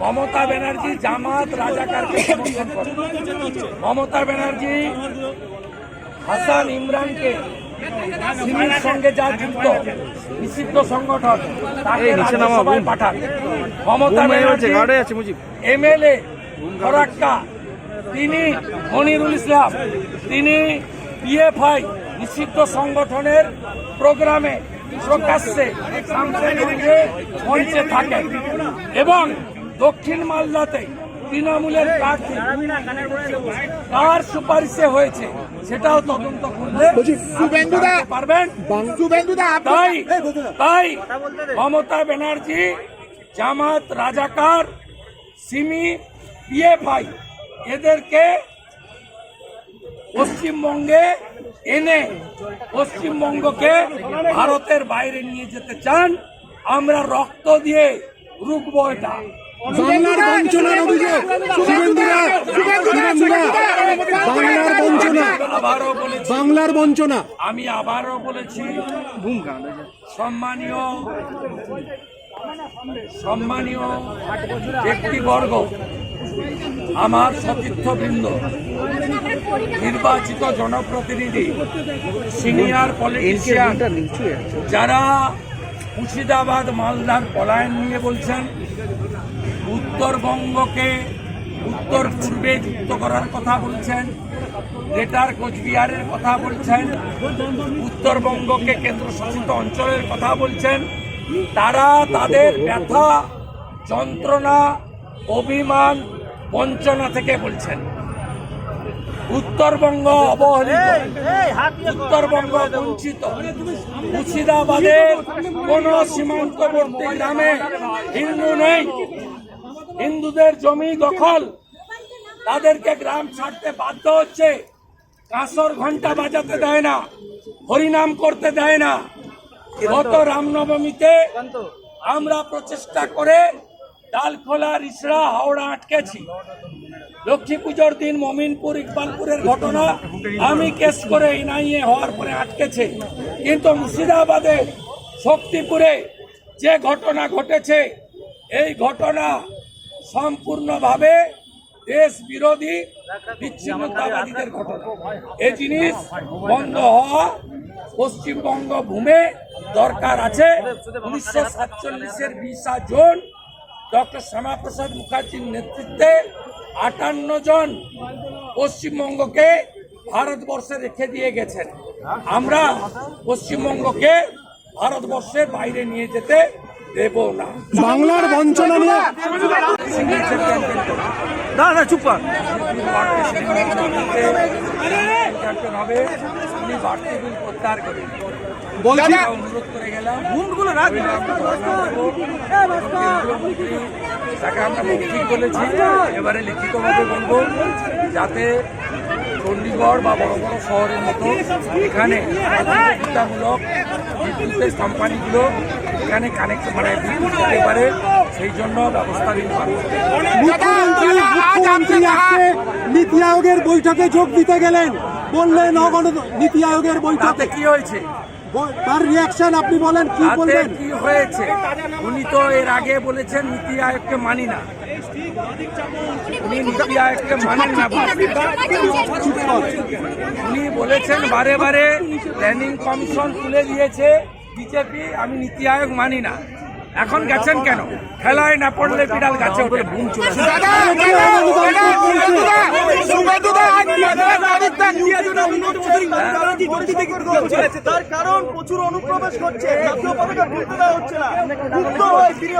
মমতা ব্যানার্জি জামাত রাজাকারকে সমর্থন করে। মমতা ব্যানার্জি হাসান ইমরানকে সিমির সঙ্গে যা যুক্ত নিষিদ্ধ সংগঠন তাকে রাজ্যসভায় পাঠান। মমতা ব্যানার্জি এমএলএ ফরাক্কা তিনি মনিরুল ইসলাম তিনি পিএফআই নিষিদ্ধ সংগঠনের প্রোগ্রামে প্রকাশ্যে মঞ্চে থাকেন। এবং দক্ষিণ মালদাতে তৃণমূলের প্রার্থী কার সুপারিশে হয়েছে সেটাও তদন্ত করলে শুভেন্দুদা পারবেন। শুভেন্দুদা তাই তাই মমতা ব্যানার্জি জামাত রাজাকার সিমি পিএফআই এদেরকে পশ্চিমবঙ্গে এনে পশ্চিমবঙ্গকে ভারতের বাইরে নিয়ে যেতে চান আমরা রক্ত দিয়ে রুখবো এটা। বাংলার বঞ্চনার অভিযোগ। শুভেন্দুরা শুভেন্দুরা বাংলার বঞ্চনা। আবারও বলেছি বাংলার বঞ্চনা। আমি আবারও বলেছি সম্মানীয় সম্মানীয় ব্যক্তিবর্গ আমার সতীর্থবৃন্দ নির্বাচিত জনপ্রতিনিধি সিনিয়র পলিটিশিয়ান যারা মুর্শিদাবাদ মালদার পলায়ন নিয়ে বলছেন উত্তরবঙ্গকে উত্তর পূর্বে যুক্ত করার কথা বলছেন গ্রেটার কোচবিহারের কথা বলছেন, উত্তরবঙ্গকে কেন্দ্রশাসিত অঞ্চলের কথা বলছেন। তারা তাদের ব্যথা, যন্ত্রণা, অভিমান, বঞ্চনা থেকে বলছেন। উত্তরবঙ্গ অবহেলিত, উত্তরবঙ্গ বঞ্চিত। মুর্শিদাবাদের কোন সীমান্তবর্তী গ্রামে হিন্দু নেই। হিন্দুদের জমি দখল। তাদেরকে গ্রাম ছাড়তে বাধ্য হচ্ছে। কাঁসর ঘণ্টা বাজাতে দেয় না, হরিনাম করতে দেয় না। গত রামনবমীতে আমরা প্রচেষ্টা করে ডালখোলা রিসড়া হাওড়া আটকেছি। লক্ষ্মী পুজোর দিন মমিনপুর, ইকবালপুরের ঘটনা আমি কেস করে এনআইএ হওয়ার পরে আটকেছে। কিন্তু মুর্শিদাবাদে শক্তিপুরে যে ঘটনা ঘটেছে, এই ঘটনা সম্পূর্ণভাবে দেশ বিরোধী বিচ্ছিন্নতাবাদীদের ঘটনা। এই জিনিস বন্ধ হওয়া পশ্চিমবঙ্গ ভূমে দরকার আছে। উনিশশো সাতচল্লিশের বিশা জুন ডক্টর শ্যামাপ্রসাদ মুখার্জির নেতৃত্বে আটান্ন জন পশ্চিমবঙ্গকে ভারতবর্ষে রেখে দিয়ে গেছেন। আমরা পশ্চিমবঙ্গকে ভারতবর্ষের বাইরে নিয়ে যেতে দেব না। বাংলার বঞ্চনা নিয়ে না না চুপ ক্যাম্পেইন হবে উনি বাড়তি বিল প্রত্যাহার বলছি অনুরোধ করে গেলাম তাকে আমরা মৌখিক বলেছি এবারে লিখিতভাবে বলব যাতে চণ্ডীগড় বা বড় বড় শহরের মতো এখানে প্রতিযোগিতামূলক বিদ্যুতের কোম্পানিগুলো এখানে কানেক্ট মানে পারে সেই জন্য ব্যবস্থা নিতে মুখ্যমন্ত্রী মুখ্যমন্ত্রী আজকে নীতি আয়োগের বৈঠকে যোগ দিতে গেলেন। বললেন অগণ নীতি আয়োগের বৈঠকে। কি হয়েছে? তার রিয়াকশন আপনি বলেন কি বলবেন? কি হয়েছে? উনি তো এর আগে বলেছেন নীতি আয়োগকে মানি না। উনি নীতি আয়োগকে মানেন না উনি বলেছেন বারে বারে প্ল্যানিং কমিশন তুলে দিয়েছে। বিজেপি আমি নীতি আয়োগ মানি না। এখন গেছেন কেন? খেলায় না পড়লে বিড়াল গাছে ওঠে চলে আজ তার কারণ প্রচুর অনুপ্রবেশ করছে।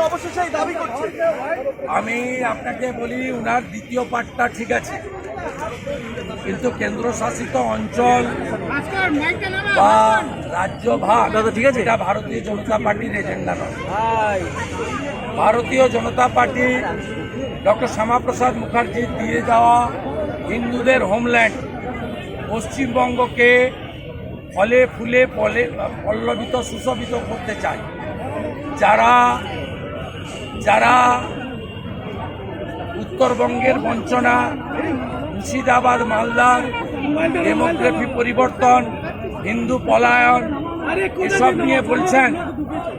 অবশেষে দাবি আমি আপনাকে বলি উনার দ্বিতীয় পাঠটা ঠিক আছে। কিন্তু কেন্দ্রশাসিত অঞ্চল বা রাজ্য ভাগ ঠিক আছে। এটা ভারতীয় জনতা পার্টির এজেন্ডা নয়। ভারতীয় জনতা পার্টি ডক্টর শ্যামাপ্রসাদ মুখার্জি দিয়ে যাওয়া হিন্দুদের হোমল্যান্ড পশ্চিমবঙ্গকে ফলে ফুলে পলে পল্লবিত সুশোভিত করতে চায়। যারা যারা উত্তরবঙ্গের বঞ্চনা মুর্শিদাবাদ মালদার ডেমোগ্রাফি পরিবর্তন, হিন্দু পলায়ন, এসব নিয়ে বলছেন।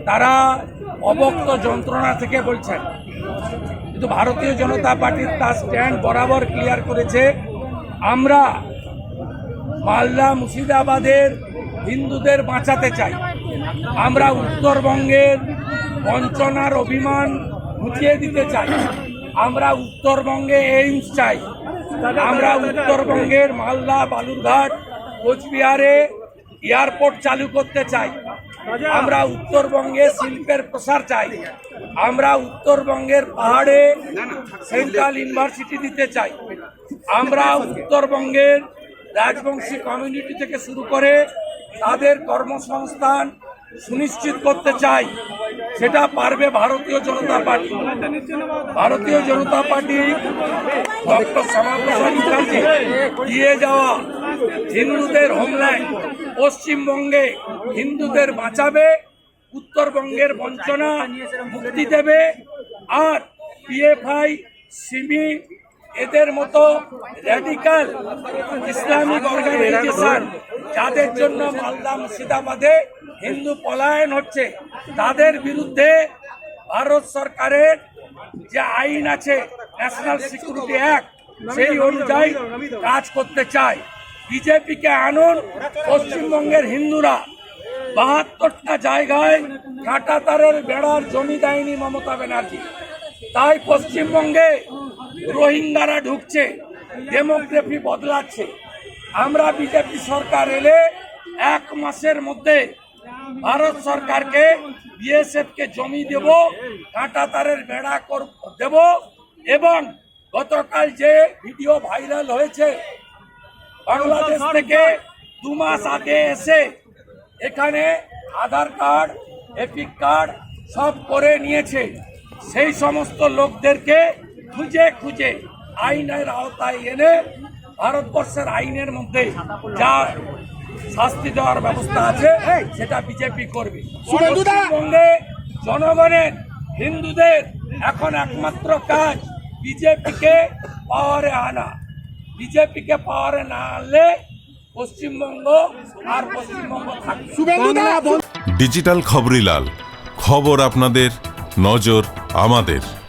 তারা অবক্ত যন্ত্রণা থেকে বলছেন। কিন্তু ভারতীয় জনতা পার্টির তার স্ট্যান্ড বরাবর ক্লিয়ার করেছে, আমরা মালদা, মুর্শিদাবাদের হিন্দুদের বাঁচাতে চাই। আমরা উত্তরবঙ্গের বঞ্চনার অভিমান ঘুচিয়ে দিতে চাই। আমরা উত্তরবঙ্গে এইমস চাই। আমরা উত্তরবঙ্গের মালদা, বালুরঘাট, কোচবিহারে এয়ারপোর্ট চালু করতে চাই। আমরা উত্তরবঙ্গে শিল্পের প্রসার চাই। আমরা উত্তরবঙ্গের পাহাড়ে সেন্ট্রাল ইউনিভার্সিটি দিতে চাই। আমরা উত্তরবঙ্গের রাজবংশী কমিউনিটি থেকে শুরু করে তাদের কর্মসংস্থান সুনিশ্চিত করতে চাই। সেটা পারবে Bharatiya Janata party. Bharatiya Janata party doctor Shyamaprasad Mukherjee দিয়ে যাওয়া হিন্দুদের হোমল্যান্ড পশ্চিমবঙ্গে হিন্দুদের বাঁচাবে, উত্তরবঙ্গের বঞ্চনা মুক্তি দেবে, আর পিএফআই সিমি এদের মতো র্যাডিক্যাল ইসলামিক অর্গানাইজেশন যাদের জন্য মালদা মুর্শিদাবাদে হিন্দু পলায়ন হচ্ছে। তাদের বিরুদ্ধে ভারত সরকারের যে আইন আছে ন্যাশনাল সিকিউরিটি অ্যাক্ট সেই অনুযায়ী কাজ করতে চায়। বিজেপিকে আনুন, পশ্চিমবঙ্গের হিন্দুরা। বাহাত্তরটা জায়গায় কাঁটা তারের বেড়ার জমি দেয়নি মমতা ব্যানার্জি। তাই পশ্চিমবঙ্গে রোহিঙ্গারা ঢুকছে ডেমোগ্রাফি বদলাচ্ছে। আমরা বিজেপি সরকার এলে এক মাসের মধ্যে ভারত সরকারকে বিএসএফ কে জমি দেব, কাঁটা তারের বেড়া দেব এবং গতকাল যে ভিডিও ভাইরাল হয়েছে, বাংলাদেশ থেকে দু মাস আগে এসে এখানে আধার কার্ড, এপিক কার্ড সব করে নিয়েছে। সেই সমস্ত লোকদেরকে খুঁজে খুঁজে আইনের আওতায় এনে ভারতবর্ষের আইনের মধ্যে যা শাস্তি দেওয়ার ব্যবস্থা আছে সেটা বিজেপি করবে। পশ্চিমবঙ্গে জনগণের হিন্দুদের এখন একমাত্র কাজ বিজেপিকে পাওয়ারে আনা। বিজেপিকে পাওয়ারে না আনলে পশ্চিমবঙ্গ আর পশ্চিমবঙ্গ থাকবে ডিজিটাল খবরিলাল খবর আপনাদের নজর আমাদের।